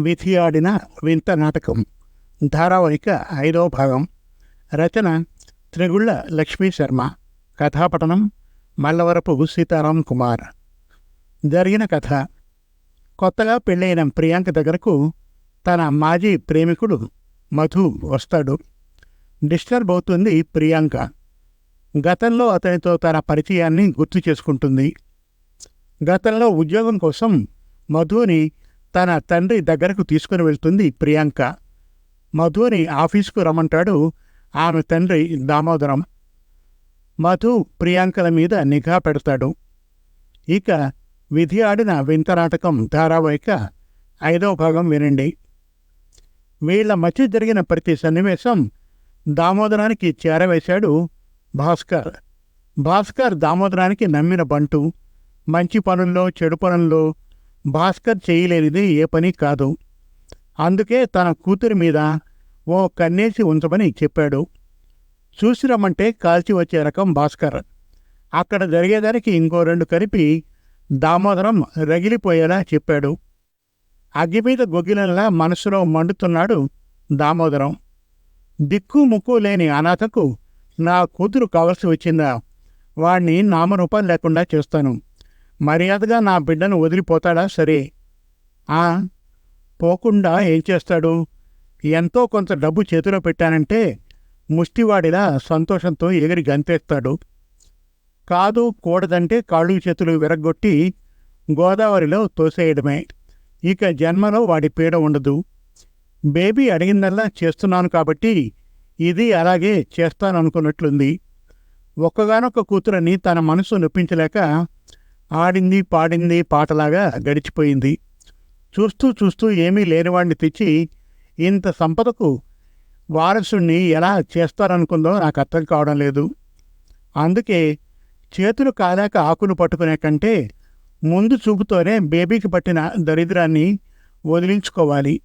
విధి ఆడిన వింత నాటకం. ధారావాహిక ఐదవ భాగం. రచన త్రిగుళ్ళ లక్ష్మీ శర్మ. కథాపటనం మల్లవరపు సీతారాం కుమార్. జరిగిన కథ. కొత్తగా పెళ్ళైన ప్రియాంక దగ్గరకు తన మాజీ ప్రేమికుడు మధు వస్తాడు. డిస్టర్బ్ అవుతుంది ప్రియాంక. గతంలో అతనితో తన పరిచయాన్ని గుర్తు చేసుకుంటుంది. గతంలో ఉద్యోగం కోసం మధుని తన తండ్రి దగ్గరకు తీసుకుని వెళ్తుంది ప్రియాంక. మధుని ఆఫీసుకు రమ్మంటాడు ఆమె తండ్రి దామోదరం. మధు ప్రియాంకల మీద నిఘా పెడతాడు. ఇక విధి ఆడిన వింత నాటకం ధారావాహిక ఐదవ భాగం వినండి. వీళ్ళ మధ్య జరిగిన ప్రతి సన్నివేశం దామోదరానికి చేరవేశాడు భాస్కర్. భాస్కర్ దామోదరానికి నమ్మిన బంటు. మంచి పనుల్లో చెడు పనుల్లో భాస్కర్ చేయలేనిది ఏ పని కాదు. అందుకే తన కూతురి మీద ఓ కన్నేసి ఉంచమని చెప్పాడు. చూసి రమ్మంటే కాల్చి వచ్చే రకం భాస్కర్. అక్కడ జరిగేదానికి ఇంకో రెండు కలిపి దామోదరం రగిలిపోయేలా చెప్పాడు. అగ్గి మీద గొగ్గిలంలా మనసులో మండుతున్నాడు దామోదరం. దిక్కు ముక్కు లేని అనాథకు నా కూతురు కావలసి వచ్చిందా? వాణ్ణి నామరూపం లేకుండా చేస్తాను. మర్యాదగా నా బిడ్డను వదిలిపోతాడా? సరే. ఆ పోకుండా ఏం చేస్తాడు? ఎంతో కొంత డబ్బు చేతిలో పెట్టానంటే ముష్టివాడిలా సంతోషంతో ఎగిరి గంతేస్తాడు. కాదు కూడదంటే కాళ్ళు చేతులు విరగొట్టి గోదావరిలో తోసేయడమే. ఇక జన్మలో వాడి పీడ ఉండదు. బేబీ అడిగిందల్లా చేస్తున్నాను కాబట్టి ఇది అలాగే చేస్తాననుకున్నట్లుంది. ఒక్కగానొక్క కూతురని తన మనసు నొప్పించలేక ఆడింది పాడింది పాటలాగా గడిచిపోయింది. చూస్తూ చూస్తూ ఏమీ లేనివాడిని తెచ్చి ఇంత సంపదకు వారసుణ్ణి ఎలా చేస్తారనుకుందో నాకు అర్థం కావడం లేదు. అందుకే చేతులు కాలాక ఆకులు పట్టుకునే కంటే ముందు చూపుతోనే బేబీకి పట్టిన దరిద్రాన్ని వదిలించుకోవాలి.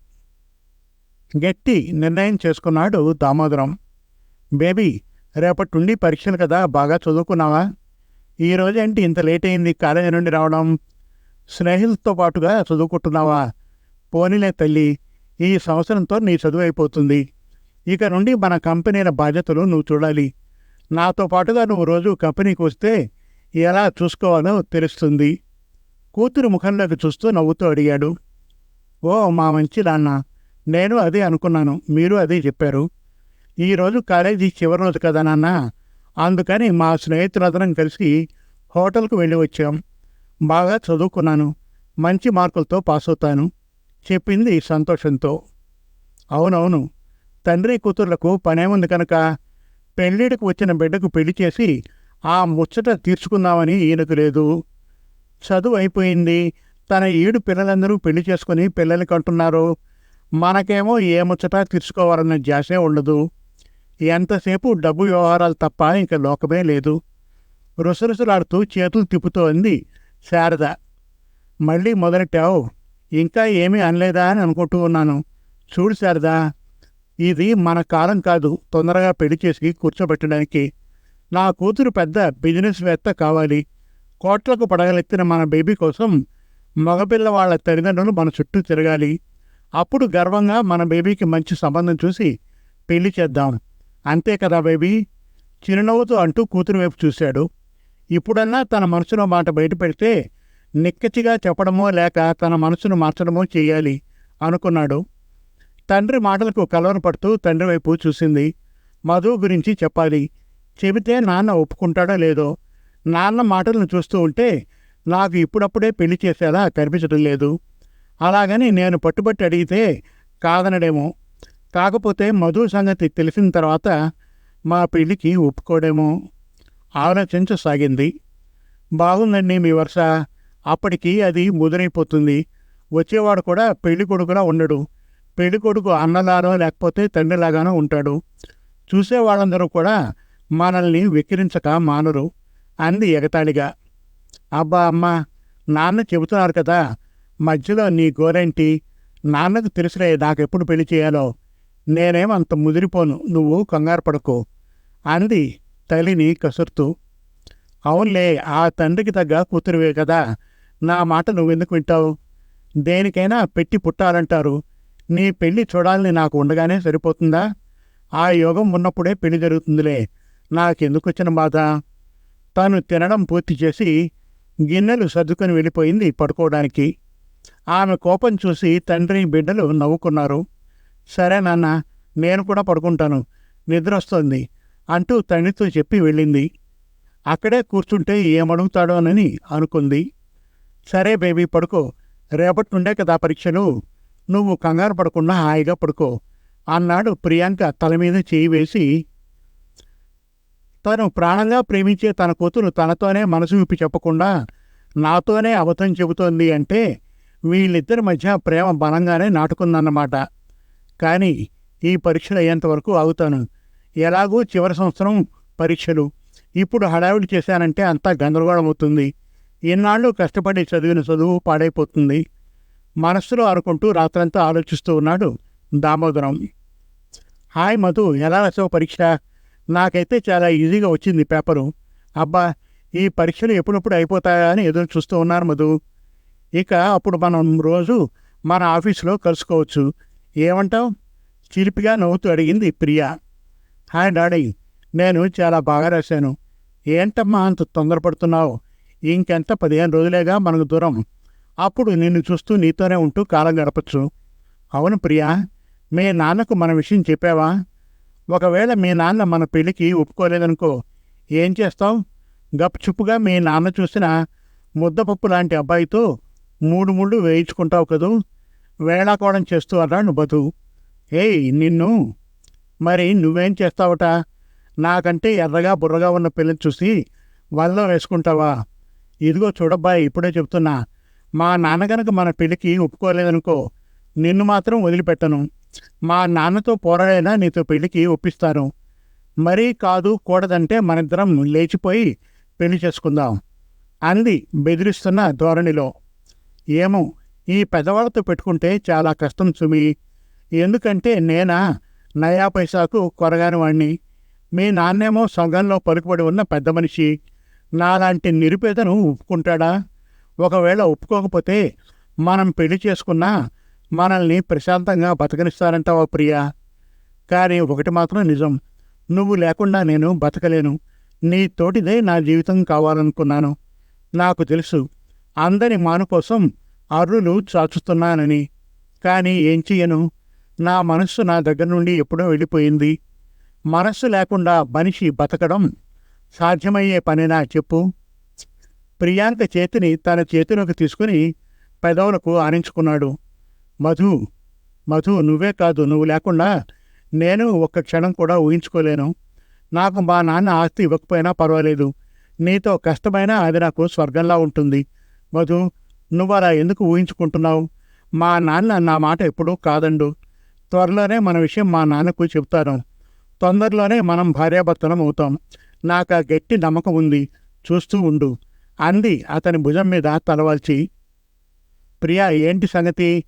గట్టి నిర్ణయం చేసుకున్నాడు దామోదరం. బేబీ రేపటి నుండి పరీక్షలు కదా బాగా చదువుకున్నావా? ఈ రోజేంటి ఇంత లేట్ అయింది? కాలేజీ నుండి రావడం. స్నేహితులతో పాటుగా చదువుకుంటున్నావా? పోనీలే తల్లి ఈ సంవత్సరంతో నీ చదువు అయిపోతుంది. ఇక నుండి మన కంపెనీల బాధ్యతలు నువ్వు చూడాలి. నాతో పాటుగా నువ్వు రోజు కంపెనీకి వస్తే ఎలా చూసుకోవాలో తెలుస్తుంది. కూతురు ముఖంలోకి చూస్తూ నవ్వుతూ అడిగాడు. ఓ మా మంచి నాన్న నేను అదే అనుకున్నాను. మీరు అదే చెప్పారు. ఈరోజు కాలేజీ చివరి రోజు కదా నాన్న? అందుకని మా స్నేహితులందరం కలిసి హోటల్కు వెళ్ళి వచ్చాం. బాగా చదువుకున్నాను. మంచి మార్కులతో పాస్ అవుతాను. చెప్పింది సంతోషంతో. అవునవును. తండ్రి కూతుర్లకు పనేముంది కనుక పెళ్ళిడికి వచ్చిన బిడ్డకు పెళ్ళి చేసి ఆ ముచ్చట తీర్చుకుందామని ఈయనకు లేదు. చదువు అయిపోయింది. తన ఏడు పిల్లలందరూ పెళ్ళి చేసుకుని పిల్లలకి అంటున్నారు మనకేమో ఏ ముచ్చట తీర్చుకోవాలన్న జాసే ఉండదు. ఎంతసేపు డబ్బు వ్యవహారాలు తప్ప ఇంక లోకమే లేదు. రుసరుసలాడుతూ చేతులు తిప్పుతోంది శారద. మళ్ళీ మొదలెట్టావు? ఇంకా ఏమీ అనలేదా అని అనుకుంటూ ఉన్నాను. చూడు శారదా ఇది మన కాలం కాదు. తొందరగా పెళ్ళి చేసి కూర్చోబెట్టడానికి. నా కూతురు పెద్ద బిజినెస్వేత్త కావాలి. కోట్లకు పడగలెత్తిన మన బేబీ కోసం మగపిల్ల వాళ్ళ తల్లిదండ్రులు మన చుట్టూ తిరగాలి. అప్పుడు గర్వంగా మన బేబీకి మంచి సంబంధం చూసి పెళ్ళి చేద్దాం. అంతే కదా బేబీ? చిరునవ్వుతో అంటూ కూతురు వైపు చూశాడు. ఇప్పుడన్నా తన మనసులో మాట బయటపెడితే నిక్కచిగా నిక్కచ్చిగా చెప్పడమో లేక తన మనసును మార్చడమో చేయాలి అనుకున్నాడు. తండ్రి మాటలకు కలవన పడుతూ తండ్రి వైపు చూసింది. మధు గురించి చెప్పాలి. చెబితే నాన్న ఒప్పుకుంటాడో లేదో? నాన్న మాటలను చూస్తూ ఉంటే నాకు ఇప్పుడప్పుడే పెళ్ళి చేసేలా కనిపించడం లేదు. అలాగని నేను పట్టుబట్టి అడిగితే కాదనడేమో. కాకపోతే మధు సంగతి తెలిసిన తర్వాత మా పెళ్ళికి ఒప్పుకోడేమో. ఆలోచించసాగింది బాగుందండి మీ వరుస. అప్పటికి అది ముదిరైపోతుంది. వచ్చేవాడు కూడా పెళ్ళి కొడుకులా ఉండడు. పెళ్ళి కొడుకు అన్నలానో లేకపోతే తండ్రిలాగానో ఉంటాడు. చూసేవాళ్ళందరూ కూడా మనల్ని వెక్కిరించక మానరు. అంది ఎగతాళిగా. అబ్బా అమ్మ నాన్న చెబుతున్నారు కదా మధ్యలో నీ గోరేంటి? నాన్నకు తెలుసులే నాకెప్పుడు పెళ్ళి చేయాలో? నేనేమంత అంత ముదిరిపోను నువ్వు కంగారు పడకు అంది తల్లిని కసురుతూ. అవునులే ఆ తండ్రికి తగ్గ కూతురువే కదా నా మాట నువ్వెందుకు వింటావు? దేనికైనా పెట్టి పుట్టాలంటారు. నీ పెళ్ళి చూడాలని నాకు ఉండగానే సరిపోతుందా? ఆ యోగం ఉన్నప్పుడే పెళ్ళి జరుగుతుందిలే నాకెందుకు వచ్చిన బాధ? తాను తినడం పూర్తి చేసి గిన్నెలు సర్దుకొని వెళ్ళిపోయింది పడుకోవడానికి. ఆమె కోపం చూసి తండ్రి బిడ్డలు నవ్వుకున్నారు. సరే నాన్న నేను కూడా పడుకుంటాను. నిద్ర వస్తోంది అంటూ తండ్రితో చెప్పి వెళ్ళింది. అక్కడే కూర్చుంటే ఏమడుగుతాడోనని అనుకుంది. సరే బేబీ పడుకో. రేపటి నుండే కదా పరీక్షలు. నువ్వు కంగారు పడకుండా హాయిగా పడుకో. అన్నాడు ప్రియాంక తల మీద చేయి వేసి. తను ప్రాణంగా ప్రేమించే తన కూతురు తనతోనే మనసు విప్పి చెప్పకుండా నాతోనే అబద్ధం చెబుతోంది అంటే వీళ్ళిద్దరి మధ్య ప్రేమ బలంగానే నాటుకుందన్నమాట. కానీ ఈ పరీక్షలు అయ్యేంత వరకు ఆగుతాను. ఎలాగూ చివరి సంవత్సరం పరీక్షలు. ఇప్పుడు హడావిడి చేశానంటే అంతా గందరగోళం అవుతుంది ఇన్నాళ్ళు కష్టపడి చదివిన చదువు పాడైపోతుంది. మనస్సులో అనుకుంటూ రాత్రంతా ఆలోచిస్తూ ఉన్నాడు దామోదరం. హాయ్ మధు ఎలా రాసావు పరీక్ష? నాకైతే చాలా ఈజీగా వచ్చింది పేపరు. అబ్బా ఈ పరీక్షలు ఎప్పుడెప్పుడు అయిపోతాయా అని ఎదురు చూస్తూ ఉన్నారు మధు. ఇక అప్పుడు మనం రోజు మన ఆఫీసులో కలుసుకోవచ్చు. ఏమంటావు? చిలిపిగా నవ్వుతూ అడిగింది ప్రియా. హాయ్ డాడీ నేను చాలా బాగా రాశాను. ఏంటమ్మా అంత తొందరపడుతున్నావు? ఇంకెంత పదిహేను రోజులేగా మనకు దూరం. అప్పుడు నిన్ను చూస్తూ నీతోనే ఉంటూ కాలం గడపచ్చు. అవును ప్రియా మీ నాన్నకు మన విషయం చెప్పావా? ఒకవేళ మీ నాన్న మన పెళ్ళికి ఒప్పుకోలేదనుకో ఏం చేస్తావు? గప్చుప్పుగా మీ నాన్న చూసిన ముద్దపప్పు లాంటి అబ్బాయితో మూడు ముళ్ళు వేయించుకుంటావు కదూ? వేళాకోవడం చేస్తూ అన్నాడు బతు ఏయ్ నిన్ను. మరి నువ్వేం చేస్తావట? నాకంటే ఎర్రగా బుర్రగా ఉన్న పిల్లని చూసి వల్ల వేసుకుంటావా? ఇదిగో చూడబ్బాయి ఇప్పుడే చెప్తున్నా. మా నాన్న గనక మన పెళ్ళికి ఒప్పుకోలేదనుకో నిన్ను మాత్రం వదిలిపెట్టను. మా నాన్నతో పోరాడైనా నీతో పెళ్ళికి ఒప్పిస్తాను. మరీ కాదు కూడదంటే మనిద్దరం లేచిపోయి పెళ్ళి చేసుకుందాం. అంది బెదిరిస్తున్న ధోరణిలో. ఏమో ఈ పెద్దవాళ్ళతో పెట్టుకుంటే చాలా కష్టం సుమి. ఎందుకంటే నేనా? నయా పైసాకు కొరగాని వాణ్ణి. మీ నాన్నేమో సంఘంలో పలుకుబడి ఉన్న పెద్ద మనిషి. నాలాంటి నిరుపేదను ఒప్పుకుంటాడా? ఒకవేళ ఒప్పుకోకపోతే మనం పెళ్ళి చేసుకున్నా మనల్ని ప్రశాంతంగా బతకనిస్తారంటావా ప్రియా? కానీ ఒకటి మాత్రం నిజం. నువ్వు లేకుండా నేను బతకలేను. నీ తోటిదే నా జీవితం కావాలనుకున్నాను. నాకు తెలుసు. అందరి మాను కోసం అర్రులు చాచుతున్నానని కానీ ఏం చెయ్యను? నా మనస్సు నా దగ్గర నుండి ఎప్పుడో వెళ్ళిపోయింది. మనస్సు లేకుండా మనిషి బతకడం సాధ్యమయ్యే పనేనా చెప్పు? ప్రియాంక చేతిని తన చేతిలోకి తీసుకుని పెదవులకు ఆనించుకున్నాడు. మధు మధు నువ్వే కాదు నువ్వు లేకుండా నేను ఒక్క క్షణం కూడా ఊహించుకోలేను. నాకు మా నాన్న ఆస్తి ఇవ్వకపోయినా పర్వాలేదు. నీతో కష్టమైనా అది నాకు స్వర్గంలా ఉంటుంది. మధు నువ్వు అలా ఎందుకు ఊహించుకుంటున్నావు? మా నాన్న నా మాట ఎప్పుడూ కాదండు. త్వరలోనే మన విషయం మా నాన్నకు చెబుతాను. తొందరలోనే మనం భార్యాభర్తలం అవుతాం. నాకు ఆ గట్టి నమ్మకం ఉంది. చూస్తూ ఉండు. అంది అతని భుజం మీద తలవాల్చి. ప్రియా ఏంటి సంగతి?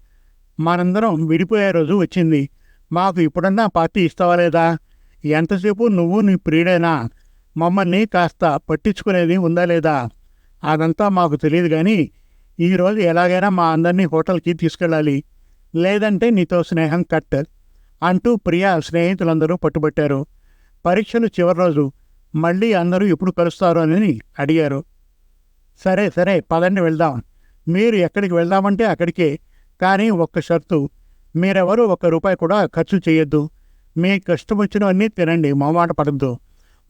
మనందరం విడిపోయే రోజు వచ్చింది. మాకు ఇప్పుడన్నా పార్టీ ఇస్తావా లేదా? ఎంతసేపు నువ్వు నీ ప్రియుడైనా? మమ్మల్ని కాస్త పట్టించుకునేది ఉందా లేదా? అదంతా మాకు తెలియదు కానీ ఈరోజు ఎలాగైనా మా అందరినీ హోటల్కి తీసుకెళ్ళాలి. లేదంటే నీతో స్నేహం కట్ అంటూ ప్రియా స్నేహితులందరూ పట్టుబట్టారు. పరీక్షలు చివరి రోజు. మళ్ళీ అందరూ ఎప్పుడు కలుస్తారు అని అడిగారు. సరే సరే పదండి వెళ్దాం. మీరు ఎక్కడికి వెళ్దామంటే అక్కడికే. కానీ ఒక్క షరతు. మీరెవరూ ఒక్క రూపాయి కూడా ఖర్చు చేయొద్దు. మీ కష్టం వచ్చినవన్నీ తినండి మొహమాట పడద్దు.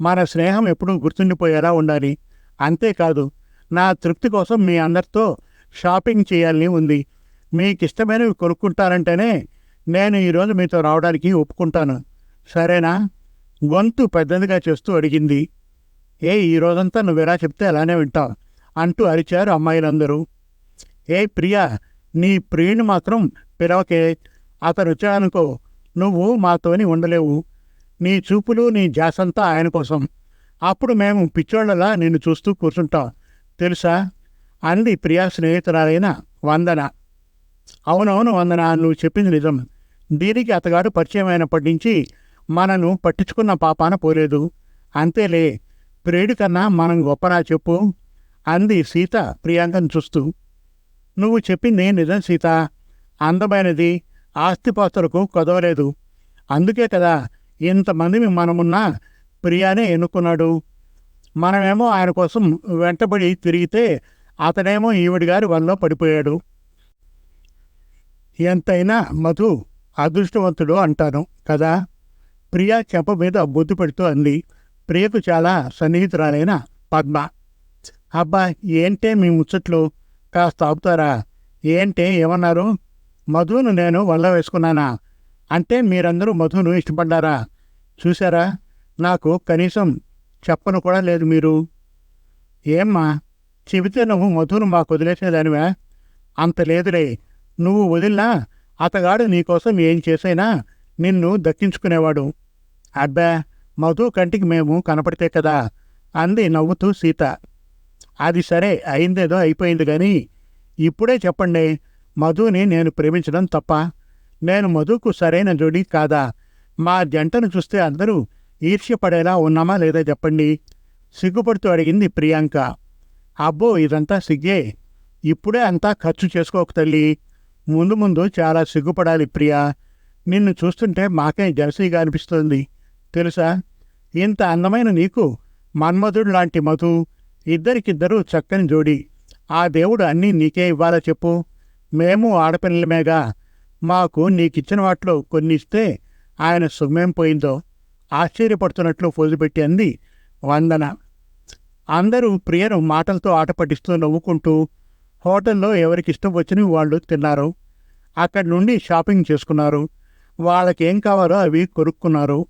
మన స్నేహం ఎప్పుడూ గుర్తుండిపోయేలా ఉండాలి. అంతేకాదు నా తృప్తి కోసం మీ అందరితో షాపింగ్ చేయాలని ఉంది. మీకు ఇష్టమైనవి కొనుక్కుంటారంటేనే నేను ఈరోజు మీతో రావడానికి ఒప్పుకుంటాను. సరేనా? గొంతు పెద్దదిగా చేస్తూ అడిగింది. ఏ ఈ రోజంతా నువ్వెలా చెప్తే అలానే వింటావు? అంటూ అరిచారు అమ్మాయిలందరూ. ఏ ప్రియా నీ ప్రియుని మాత్రం పిలవకే. అతను వచ్చాడనుకో నువ్వు మాతోని ఉండలేవు. నీ చూపులు నీ జాసంతా ఆయన కోసం. అప్పుడు మేము పిచ్చోళ్ళలా నిన్ను చూస్తూ కూర్చుంటాం. తెలుసా? అంది ప్రియా స్నేహితురాలైన వందన. అవునవును వందన నువ్వు చెప్పింది నిజం. దీనికి అతగాడు పరిచయం అయినప్పటి నుంచి మనను పట్టించుకున్న పాపాన పోలేదు. అంతేలే ప్రేడు కన్నా మనం గొప్పనా చెప్పు అంది సీత ప్రియాంకను చూస్తూ. నువ్వు చెప్పింది నిజం సీత. అందమైనది ఆస్తిపాస్తులకు కొదవలేదు. అందుకే కదా ఇంతమంది మనమున్నా ప్రియానే ఎన్నుకున్నాడు. మనమేమో ఆయన కోసం వెంటబడి తిరిగితే అతనేమో ఈవిడి గారి వల్ల పడిపోయాడు. ఎంతైనా మధు అదృష్టవంతుడు అంటాను కదా? ప్రియా చెంప మీద బొద్దు పెడుతూ అంది. ప్రియకు చాలా సన్నిహితురాలైన పద్మ. అబ్బా ఏంటే మీ ముచ్చట్లు? కాస్త ఆపుతారా? ఏంటే ఏమన్నారు? మధును నేను వల్ల వేసుకున్నానా? అంటే మీరందరూ మధును ఇష్టపడ్డారా? చూసారా నాకు కనీసం చెప్పను కూడా లేదు మీరు. ఏమ్మా? చెబితే నువ్వు మధును మాకు వదిలేసేదానివా అంత లేదులే. నువ్వు వదిలినా అతగాడు నీకోసం ఏం చేసైనా నిన్ను దక్కించుకునేవాడు. అబ్బా మధు కంటికి మేము కనపడితే కదా అంది నవ్వుతూ సీత. అది సరే అయిందేదో అయిపోయింది కానీ ఇప్పుడే చెప్పండి మధుని నేను ప్రేమించడం తప్ప నేను మధుకు సరైన జోడి కాదా? మా జంటను చూస్తే అందరూ ఈర్ష్యపడేలా ఉన్నామా లేదా చెప్పండి? సిగ్గుపడుతూ అడిగింది ప్రియాంక. అబ్బో ఇదంతా సిగ్గే. ఇప్పుడే అంతా ఖర్చు చేసుకోక తల్లి. ముందు ముందు చాలా సిగ్గుపడాలి ప్రియా. నిన్ను చూస్తుంటే మాకే జలసీగా అనిపిస్తుంది. తెలుసా? ఇంత అందమైన నీకు మన్మధుడు లాంటి మధు ఇద్దరికిద్దరూ చక్కని జోడి. ఆ దేవుడు అన్నీ నీకే ఇవ్వాలా చెప్పు. మేము ఆడపిల్లలమేగా. మాకు నీకిచ్చిన వాటిలో కొన్ని ఇస్తే ఆయన సుమ్మేం పోయిందో. ఆశ్చర్యపడుతున్నట్లు పోజుపెట్టి అంది వందన. అందరూ ప్రియను మాటలతో ఆట పట్టిస్తూ నవ్వుకుంటూ హోటల్లో ఎవరికి ఇష్టం వచ్చినవి వాళ్ళు తిన్నారు. అక్కడి నుండి షాపింగ్ చేసుకున్నారు. వాళ్ళకేం కావాలో అవి కొనుక్కున్నారు.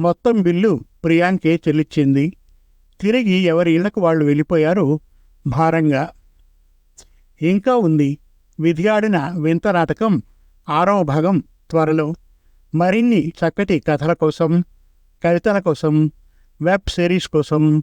మొత్తం బిల్లు ప్రియాంకే చెల్లించింది. తిరిగి ఎవరి ఇళ్ళకు వాళ్ళు వెళ్ళిపోయారు భారంగా. ఇంకా ఉంది. విధి ఆడిన వింత నాటకం ఆరవ భాగం త్వరలో. మరిన్ని చక్కటి కథల కోసం కవితల కోసం వెబ్ సిరీస్ కోసం